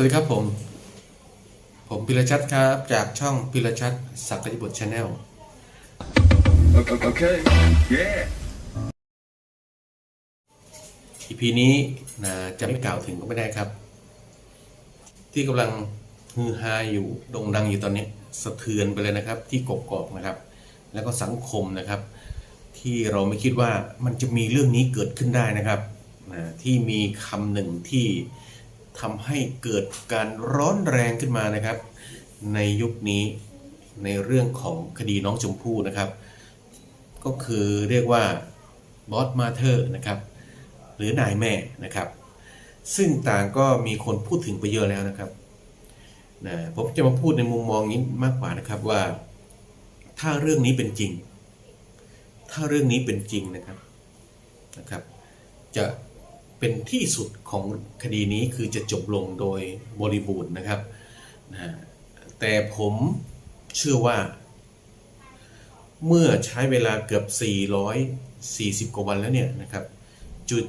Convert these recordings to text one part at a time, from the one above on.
สวัสดีครับผม ผมพิรชัดครับ จากช่องพิรชัดสักกิบุตรชาแนล Okay. okay. Yeah. อีพีนี้นะจะไม่กล่าวถึงก็ไม่ได้ครับ ที่กำลังฮือฮาอยู่โด่งดังอยู่ตอนนี้สะเทือนไปเลยนะครับ ที่กกอกนะครับ แล้วก็สังคมนะครับ ที่เราไม่คิดว่ามันจะมีเรื่องนี้เกิดขึ้นได้นะครับนะที่มีคำหนึ่งที่ ทำให้เกิดการร้อนแรงขึ้นมานะครับ ในยุคนี้ในเรื่องของคดีน้องชมพู่นะครับ ก็คือเรียกว่าบอสมาเธอร์นะครับหรือนายแม่นะครับ ซึ่งต่างก็มีคนพูดถึงไปเยอะแล้วนะครับนะผมจะมาพูดในมุมมองนี้มากกว่านะครับว่า ถ้าเรื่องนี้เป็นจริง ถ้าเรื่องนี้เป็นจริงนะครับนะครับ จะ เป็นที่สุดของคดีนี้คือจะจบลงโดยบริบูรณ์นะครับนะแต่ผมเชื่อว่า เมื่อใช้เวลาเกือบ 440 กว่าวันแล้วเนี่ยนะครับ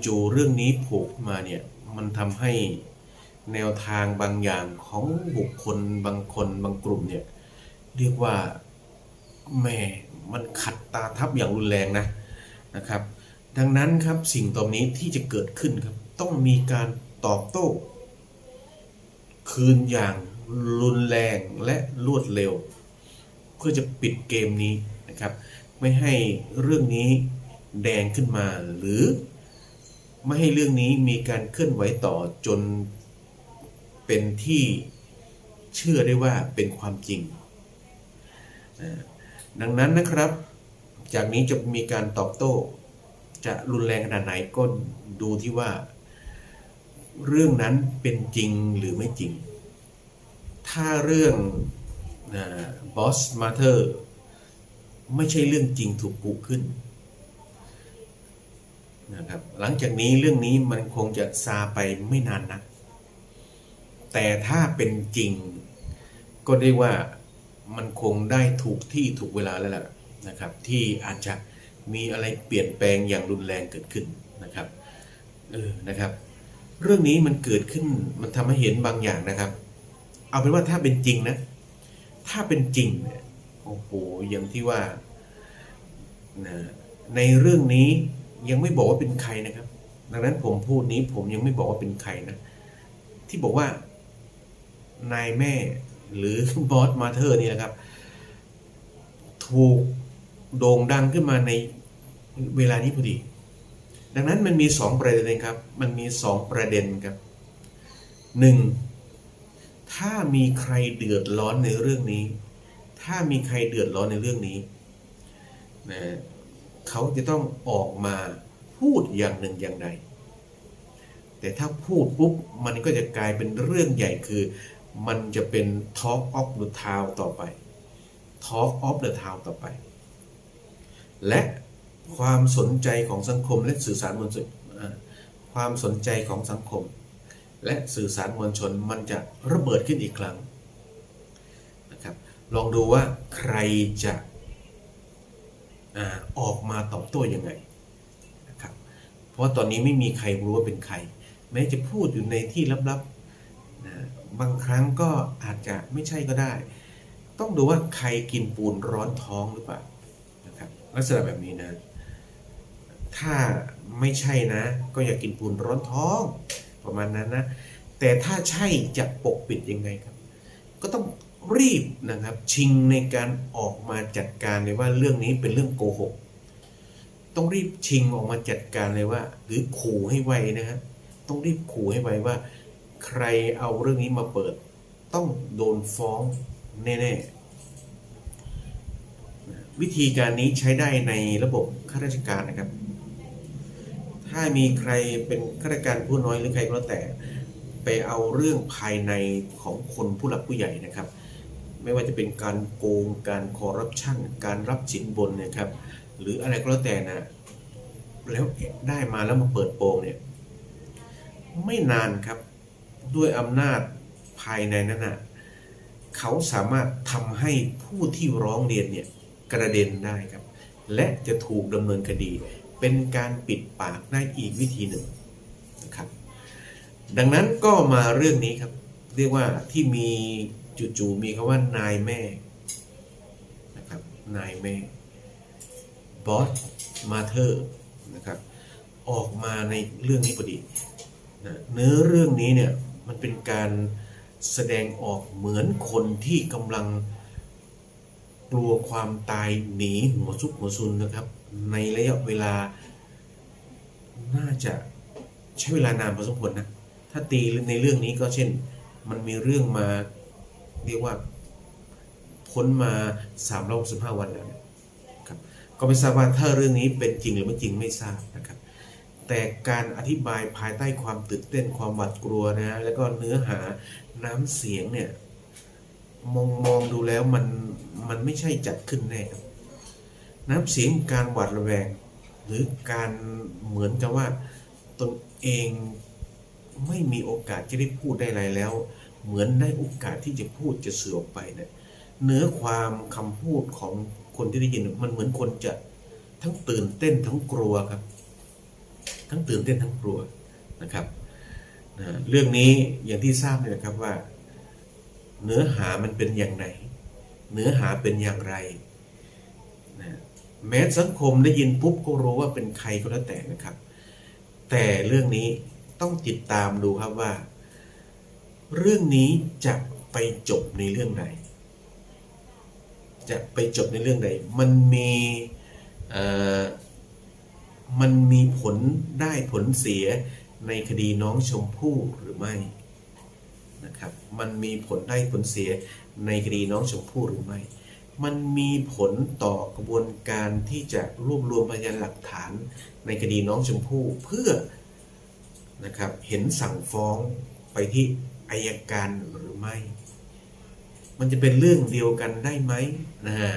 จู่ๆเรื่องนี้ผล่ขึ้นมาเนี่ย มันทำให้แนวทางบางอย่างของบุคคลบางคนบางกลุ่มเนี่ย เรียกว่าแม่มันขัดตาทับอย่างรุนแรงนะนะครับ ดังนั้นครับสิ่งตรงนี้ที่จะเกิดขึ้นครับ ต้องมีการตอบโต้ คืนอย่างรุนแรงและรวดเร็ว เพื่อจะปิดเกมนี้นะครับ ไม่ให้เรื่องนี้แดงขึ้นมาหรือ ไม่ให้เรื่องนี้มีการเคลื่อนไหวต่อจนเป็นที่เชื่อได้ว่าเป็นความจริง ดังนั้นนะครับ จากนี้จะมีการตอบโต้ จะรุนแรงขนาดไหนก็ดูที่ว่า เรื่องนั้นเป็นจริงหรือไม่จริง ถ้าเรื่องบอสมาเธอร์ไม่ใช่เรื่องจริงถูกกุกขึ้นนะครับหลังจากนี้เรื่องนี้มันคงจะซาไปไม่นานนัก แต่ถ้าเป็นจริง ก็ได้ว่ามันคงได้ถูกที่ถูกเวลาแล้วล่ะนะครับ ที่อาจจะ มีอะไรเปลี่ยนแปลงอย่างรุนแรงเกิดขึ้นนะครับเออนะครับ เรื่องนี้มันเกิดขึ้นมันทำให้เห็นบางอย่างนะครับ เอาเป็นว่าถ้าเป็นจริงนะ ถ้าเป็นจริงเนี่ยโอ้โหอย่างที่ว่านะในเรื่องนี้ยังไม่บอกว่าเป็นใครนะครับ ดังนั้นผมพูดนี้ผมยังไม่บอกว่าเป็นใครนะ ที่บอกว่านายแม่หรือบอสมาเธอร์นี่นะครับ ถูกโด่งดังขึ้นมาใน เวลานี้พอดี ดังนั้นมันมีสองประเด็นครับมันมีสองประเด็นครับหนึ่งถ้ามีใครเดือดร้อนในเรื่องนี้ ถ้ามีใครเดือดร้อนในเรื่องนี้นะเขาจะต้องออกมาพูดอย่างหนึ่งอย่างใด แต่ถ้าพูดปุ๊บ มันก็จะกลายเป็นเรื่องใหญ่คือ มันจะเป็น Talk of the Town ต่อไป Talk of the Town ต่อไป และ ความสนใจของสังคมและสื่อสารมวลชนความสนใจของสังคม และสื่อสารมวลชนมันจะระเบิดขึ้นอีกครั้งนะครับลองดูว่าใครจะอออกมาตอบโต้ยังไงนะครับเพราะว่าตอนนี้ไม่มีใครรู้ว่าเป็นใคร แม้จะพูดอยู่ในที่ลับๆนะบางครั้งก็อาจจะไม่ใช่ก็ได้ ต้องดูว่าใครกินปูนร้อนท้องหรือเปล่านะครับลักษณะแบบนี้นะ ถ้าไม่ใช่นะ ก็อย่ากกินปูนร้อนท้องประมาณนั้นนะ แต่ถ้าใช่จะปกปิดยังไงครับ ก็ต้องรีบนะครับชิงในการออกมาจัดการเลยว่าเรื่องนี้เป็นเรื่องโกหก ต้องรีบชิงออกมาจัดการเลยว่า หรือขู่ให้ไวนะครับต้องรีบขู่ให้ไวว่า ใครเอาเรื่องนี้มาเปิด ต้องโดนฟ้องแน่ๆวิธีการนี้ใช้ได้ในระบบข้าราชการนะครับ ถ้ามีใครเป็นข้าราชการผู้น้อยหรือใครก็แล้วแต่ ไปเอาเรื่องภายในของคนผู้หลักผู้ใหญ่นะครับ ไม่ว่าจะเป็นการโกงการคอร์รัปชันการรับสินบนนะครับ หรืออะไรก็แล้วแต่นะแล้วได้มาแล้วมาเปิดโปงเนี่ยไม่นานครับด้วยอำนาจภายในนั้นนะเขาสามารถทำให้ผู้ที่ร้องเรียนเนี่ยกระเด็นได้ครับ และจะถูกดำเนินคดี เป็นการปิดปากได้อีกวิธีหนึ่งนะครับ ดังนั้นก็มาเรื่องนี้ครับ เรียกว่าที่มีจู่ๆมีคำว่านายแม่นะครับนายแม่บอสมาเธอร์นะครับ ออกมาในเรื่องนี้พอดีนะเนื้อเรื่องนี้เนี่ยมันเป็นการแสดงออกเหมือนคนที่กำลัง กลัวความตายหนีหัวซุกหัวซุนนะครับ ในระยะเวลา น่าจะใช้เวลานานพอสมควรนะ ถ้าตีในเรื่องนี้ก็เช่น มันมีเรื่องมาเรียกว่าพ้นมา3ามร้อยสิบห้าวันแล้วนี่ยครับ ก็ไม่ทราบว่าถ้าเรื่องนี้เป็นจริงหรือไม่จริงไม่ทราบนะครับ แต่การอธิบายภายใต้ความตื่นเต้นความหวาดกลัวนะ แล้วก็เนื้อหาน้ำเสียงเนี่ย มองมองดูแล้วมันมันไม่ใช่จัดขึ้นแน่ครับน้ำเสียงการหวาดระแวง หรือการเหมือนกับว่าตนเองไม่มีโอกาสจะได้พูดได้อะไรแล้ว เหมือนได้โอกาสที่จะพูดจะเสือออกไปเนี่ยเนื้อความคำพูดของคนที่ได้ยินมันเหมือนคนจะทั้งตื่นเต้นทั้งกลัวครับ ทั้งตื่นเต้นทั้งกลัวนะครับนะเรื่องนี้อย่างที่ทราบเนี่ยนะครับว่า เนื้อหามันเป็นอย่างไรเนื้อหาเป็นอย่างไรนะแม้สังคมได้ยินปุ๊บก็รู้ว่าเป็นใครก็แล้วแต่นะครับ แต่เรื่องนี้ต้องติดตามดูครับว่า เรื่องนี้จะไปจบในเรื่องใดจะไปจบในเรื่องใด มันมีมันมีผลได้ผลเสียในคดีน้องชมพู่หรือไม่ นะครับมันมีผลได้ผลเสียในคดีน้องชมพู่หรือไม่ มันมีผลต่อกระบวนการที่จะรวบรวมพยานหลักฐานในคดีน้องชมพู่เพื่อนะครับเห็นสั่งฟ้องไปที่อายการหรือไม่ มันจะเป็นเรื่องเดียวกันได้ไหมนะฮะ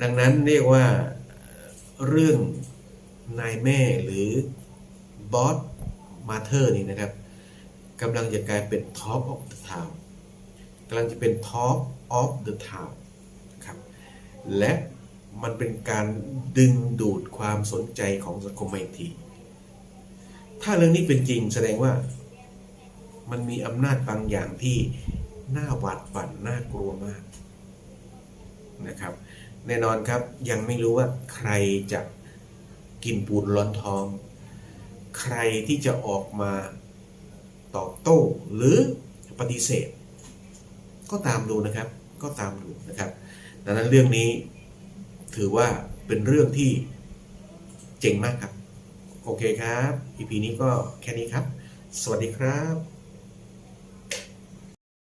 ดังนั้นเรียกว่าเรื่องนายแม่หรือบอสมาเธอร์นี่นะครับ กำลังจะกลายเป็น Top of the Town กำลังจะเป็น Top of the Town ครับ และมันเป็นการดึงดูดความสนใจของสังคมมาอีกที ถ้าเรื่องนี้เป็นจริงแสดงว่า มันมีอำนาจบางอย่างที่น่าหวาดหวั่นน่ากลัวมากนะครับ แน่นอนครับยังไม่รู้ว่าใครจะกินปูนร้อนท้อง ใครที่จะออกมา ตอบโต้หรือปฏิเสธ ก็ตามดูนะครับก็ตามดูนะครับดังนั้นเรื่องนี้ถือว่าเป็นเรื่องที่เจ๋งมากครับ โอเคครับ EP นี้ก็แค่นี้ครับ สวัสดีครับ